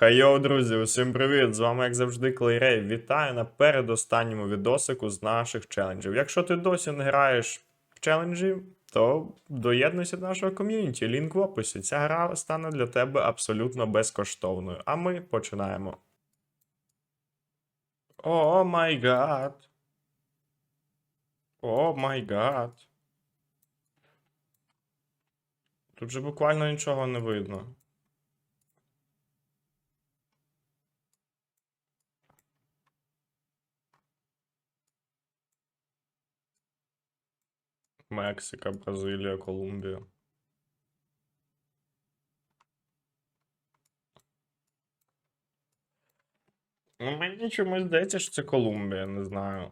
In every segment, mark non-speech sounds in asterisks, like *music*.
Хайо, друзі, усім привіт! З вами, як завжди, Клейрей. Вітаю на передостанньому відосику з наших челенджів. Якщо ти досі не граєш в челенджі, то доєднуйся до нашого ком'юніті. Лінк в описі. Ця гра стане для тебе абсолютно безкоштовною. А ми починаємо. О май гад. О май гад. Тут же буквально нічого не видно. Мексика, Бразилія, Колумбія. Ну, мені чомусь здається, що це Колумбія, не знаю.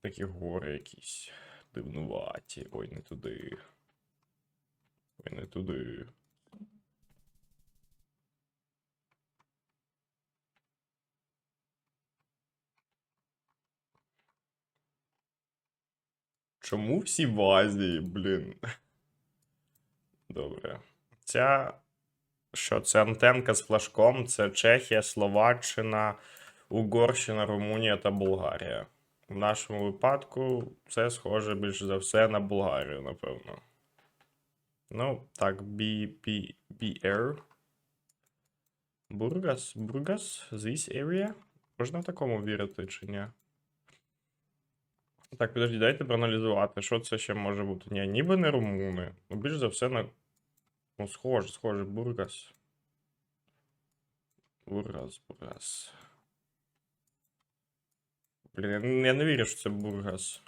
Такі гори якісь дивнуваті. Ой, не туди. Ой, не туди. Чому всі в Азії, блін? Добре. Ця. Що це антенка з флажком? Це Чехія, Словаччина, Угорщина, Румунія та Болгарія. В нашому випадку це схоже більш за все на Болгарію, напевно. Ну, так, BP, BR. Бургас, Бургас, this area? Можна в такому вірити чи ні? Так, підожди, дайте проаналізувати, що це ще може бути. Ні, ніби не румуни. Ну, більш за все на. Ну, схоже, схоже, Бургас. Бургас, Бургас. Блін, я не- вірю, що це Бургас.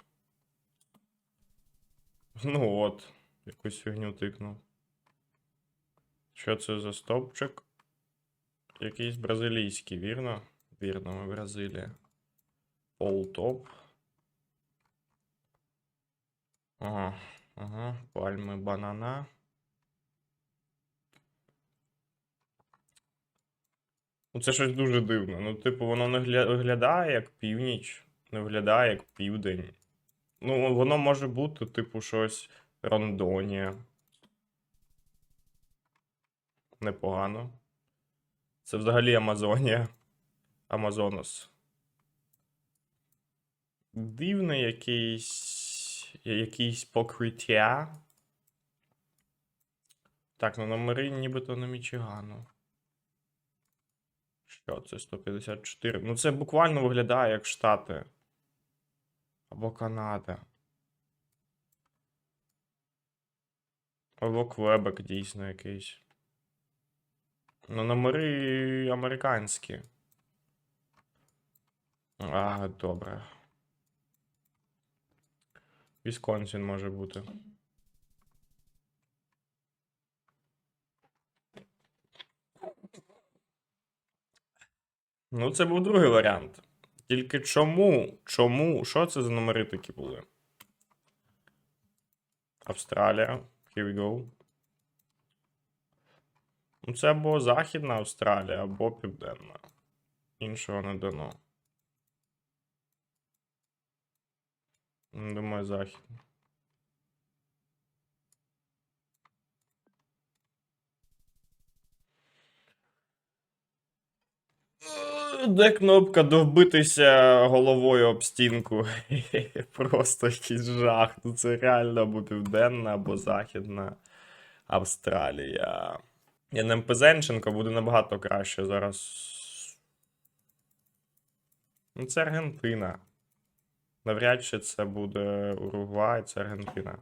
Ну от, якусь фігню тикнув. Що це за стовпчик? Якийсь бразилійський, вірно? Вірно, ми Бразилія. Полтоп. Ага, ага, пальми банана. Ну, це щось дуже дивне. Ну, типу, воно не гля- виглядає як північ, не виглядає як південь. Ну, воно може бути, типу, щось Рондонія. Непогано. Це взагалі Амазонія. Амазонос. Дивне якийсь. Якийсь покриття. Так, ну номери нібито на Мічигану. Що це 154? Ну це буквально виглядає як Штати. Або Канада. Або Квебек дійсно якийсь. Ну, номери американські. А, добре. Вісконсін може бути. Ну, це був другий варіант. Тільки чому? Чому? Що це за номери такі були? Австралія. Here we go. Ну, це або Західна Австралія, або Південна. Іншого не дано. Думаю, Західна. Е, Де кнопка довбитися головою об стінку? *laughs* Просто якийсь жах. Ну це реально або Південна, або Західна Австралія. Я Пезенченко буде набагато краще зараз. Ну, це Аргентина. Навряд чи це буде Уругвай, це Аргентина.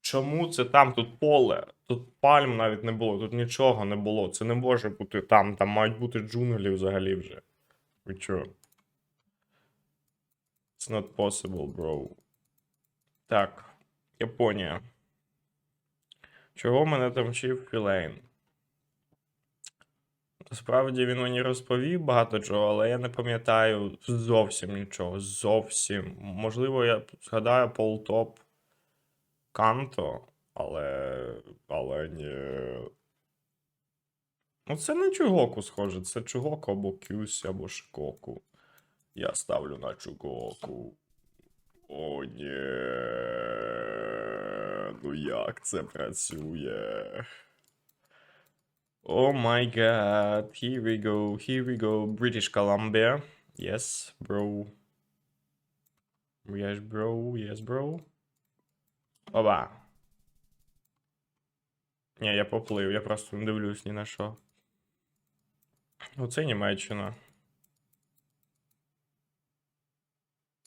Чому це там? Тут поле, тут пальм навіть не було, тут нічого не було. Це не може бути там, там мають бути джунглі взагалі вже. Ви чо? It's not possible, bro. Так, Японія. Чого мене там вчив Філейн? Насправді він мені розповів багато чого, але я не пам'ятаю зовсім нічого. Зовсім. Можливо, я згадаю полтоп Канто, але. Але ні. Ну, це не Чугоку схоже, це Чугоку або Кюсь, або Шикоку. Я ставлю на Чугоку. О, ні. Ну як це працює? Oh my god, here we go, here we go, British Columbia. Yes, bro. Yes, bro, yes, bro. Оба. Ні, я поплив, я просто не дивлюсь ні на що. Оце Німеччина.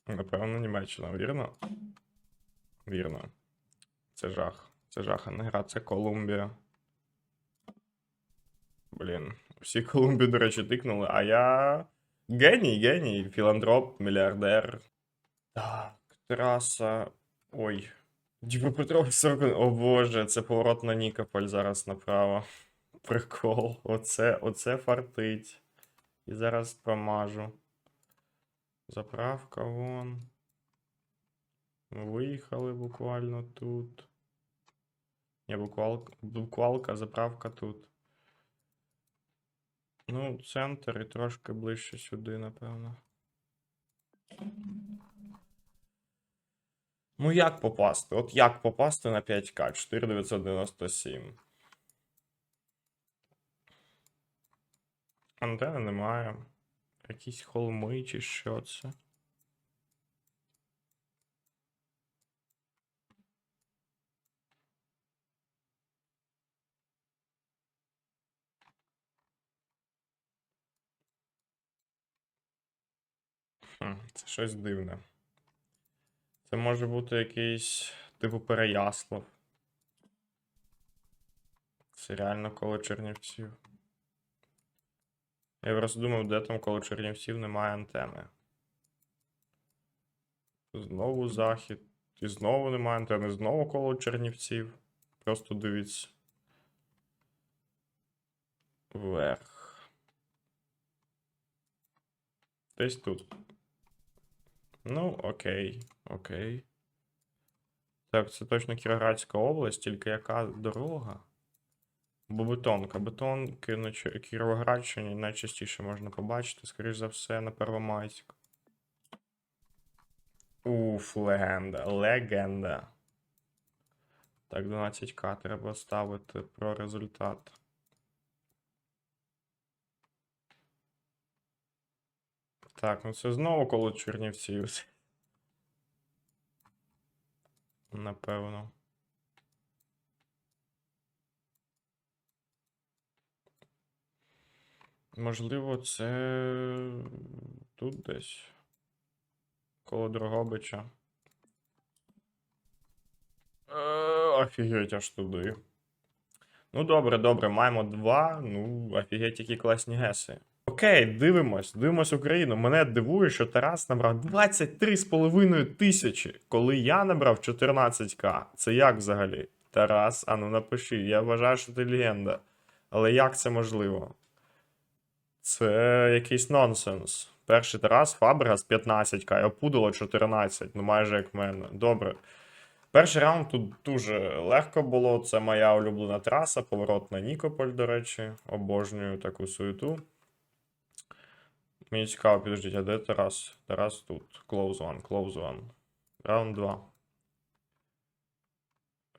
Напевно, Німеччина, вірно? Вірно. Це жах. Це жах, а не гра, це Колумбія. Блін, всі Колумбію, до речі, тикнули, а я. Геній, геній, філантроп, мільярдер. Так, траса. Ой. Дніпропетровськ 40. О боже, це поворот на Нікополь зараз направо. Прикол. Оце, оце фартить. І зараз промажу. Заправка вон. Ми виїхали буквально тут. Ні, буквалка, буквалка, заправка тут. Ну, центр і трошки ближче сюди, напевно. Ну, як попасти? От як попасти на 5К? 4997. Антени немає. Якісь холми чи що це? Це щось дивне. Це може бути якийсь типу Переяслав. Це реально коло Чернівців. Я просто думав, де там коло Чернівців немає антени. Знову захід. І знову немає антени. Знову коло Чернівців. Просто дивіться. Вверх. Десь тут. Ну, окей, окей. Так, це точно Кіровоградська область, тільки яка дорога? Бо бетонка. Бетонки на Кіровоградщині найчастіше можна побачити, скоріш за все, на Первомайськ. Уф, легенда. Легенда. Так, 12к треба ставити про результат. Так, ну це знову коло Чернівців. Напевно. Можливо, це тут десь. Коло Дрогобича. Е, Офігеть, аж туди. Ну, добре, добре, маємо два. Ну, офігеть, які класні геси. Окей, дивимось, дивимось Україну. Мене дивує, що Тарас набрав 23,5 тисячі, коли я набрав 14к. Це як взагалі? Тарас, а ну напиши, я вважаю, що ти легенда. Але як це можливо? Це якийсь нонсенс. Перший Тарас Фабрегас 15к, а Пудало 14, ну майже як в мене. Добре. Перший раунд тут дуже легко було. Це моя улюблена траса, поворот на Нікополь, до речі. Обожнюю таку суету. Мені цікаво, підождіть, а де Тарас? Тарас тут. Close one, close one. Раунд 2.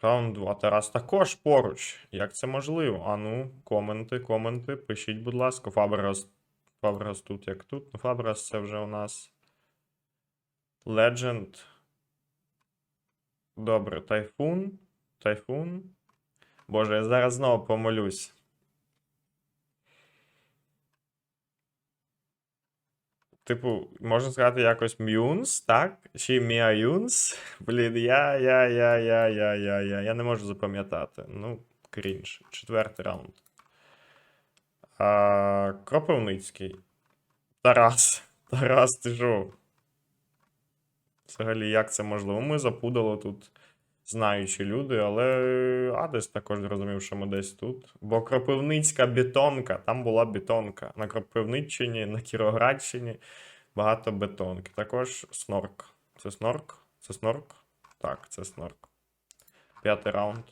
Раунд 2. Тарас також поруч. Як це можливо? А ну, коменти, коменти. Пишіть, будь ласка. Фабрегас. Фабрегас тут, як тут. Ну, Фабрегас це вже у нас. Legend. Добре, тайфун. Тайфун. Боже, я зараз знову помолюсь. Типу, можна сказати якось Мюнс, так? Чи Міа Юнс? *laughs* Блін, я, я, я, я, я, я, я. Я не можу запам'ятати. Ну, крінж. Четвертий раунд. А, Кропивницький. Тарас. *laughs* Тарас, ти що? Взагалі, як це можливо? Ми запудало тут знаючі люди, але Адес також зрозумів, що ми десь тут. Бо Кропивницька бетонка, там була бетонка. На Кропивниччині, на Кіровоградщині багато бетонки. Також снорк. Це снорк? Це снорк? Так, це снорк. П'ятий раунд.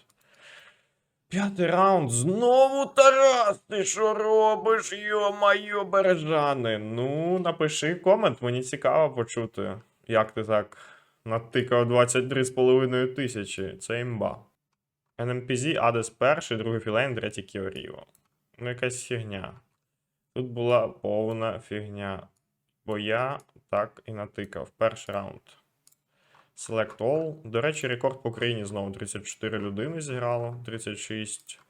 П'ятий раунд. Знову Тарас! Ти що робиш? Йо-майо, бережани. Ну, напиши комент, мені цікаво почути. Як ти так натикав 23,5 тисячі. Це імба. NMPZ, Адес перший, другий Філейн, третій Кіоріо. Ну, якась фігня. Тут була повна фігня. Бо я так і натикав. Перший раунд. Select All. До речі, рекорд по Україні знову 34 людини зіграло, 36.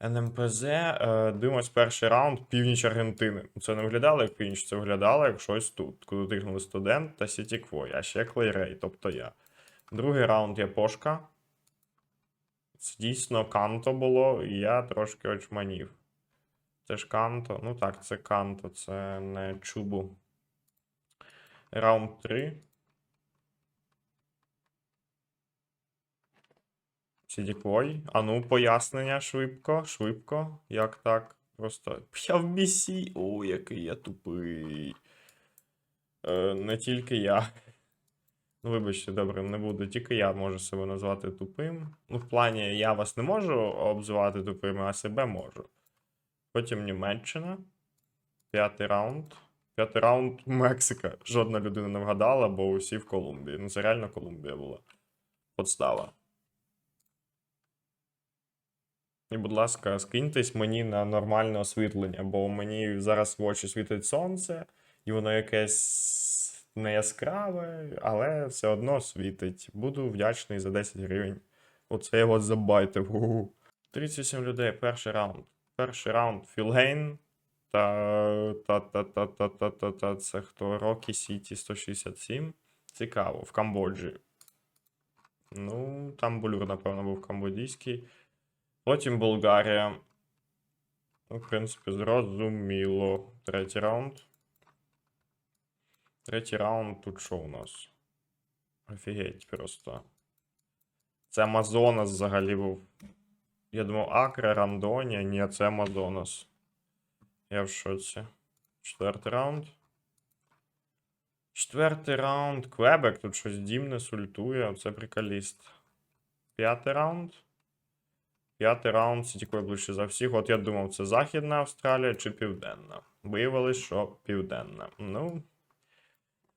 НМПЗ. Е, дивимось перший раунд північ Аргентини. Це не виглядало як північ, це виглядало як щось тут. Куди тигнули студент та Сіті Квой, а ще Клейрей, тобто я. Другий раунд є Пошка. Це дійсно канто було, і я трошки очманів. Це ж канто. Ну так, це канто, це не чубу. Раунд 3. Сідіквой. А ну, пояснення швидко, швидко. Як так? Просто. Я в бісі. О, який я тупий. Е, не тільки я. Ну, вибачте, добре, не буду. Тільки я можу себе назвати тупим. Ну, в плані, я вас не можу обзивати тупими, а себе можу. Потім Німеччина. П'ятий раунд. П'ятий раунд *laughs* Мексика. Жодна людина не вгадала, бо усі в Колумбії. Ну, це реально Колумбія була. Подстава. І, будь ласка, скиньтесь мені на нормальне освітлення, бо мені зараз в очі світить сонце, і воно якесь не яскраве, але все одно світить. Буду вдячний за 10 гривень. Оце вас забайтив. Гу-гу. 37 людей, перший раунд. Перший раунд Філгейн. Та та та та та та та та це хто? Рокі Сіті 167. Цікаво, в Камбоджі. Ну, там Булюр, напевно, був камбодійський. Потім Болгарія. Ну, в принципі, зрозуміло. Третій раунд. Третій раунд тут що у нас? Офігеть просто. Це Амазонас взагалі був. Я думав, Акре, Рандонія. Ні, це Амазонас. Я в шоці. Четвертий раунд. Четвертий раунд. Квебек. Тут щось дім не сультує. Це приколіст. П'ятий раунд. П'ятий раунд тільки ближче за всіх. От я думав, це Західна Австралія чи Південна. Виявилось, що Південна. Ну.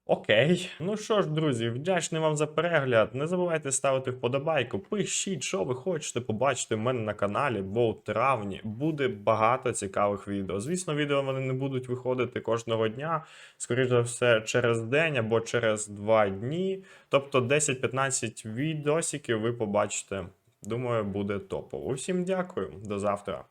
Окей. Ну що ж, друзі, вдячний вам за перегляд. Не забувайте ставити вподобайку. Пишіть, що ви хочете побачити в мене на каналі, бо в травні буде багато цікавих відео. Звісно, відео вони не будуть виходити кожного дня, скоріше за все, через день або через два дні. Тобто 10-15 відосиків ви побачите. Думаю, буде топово. Усім дякую, до завтра.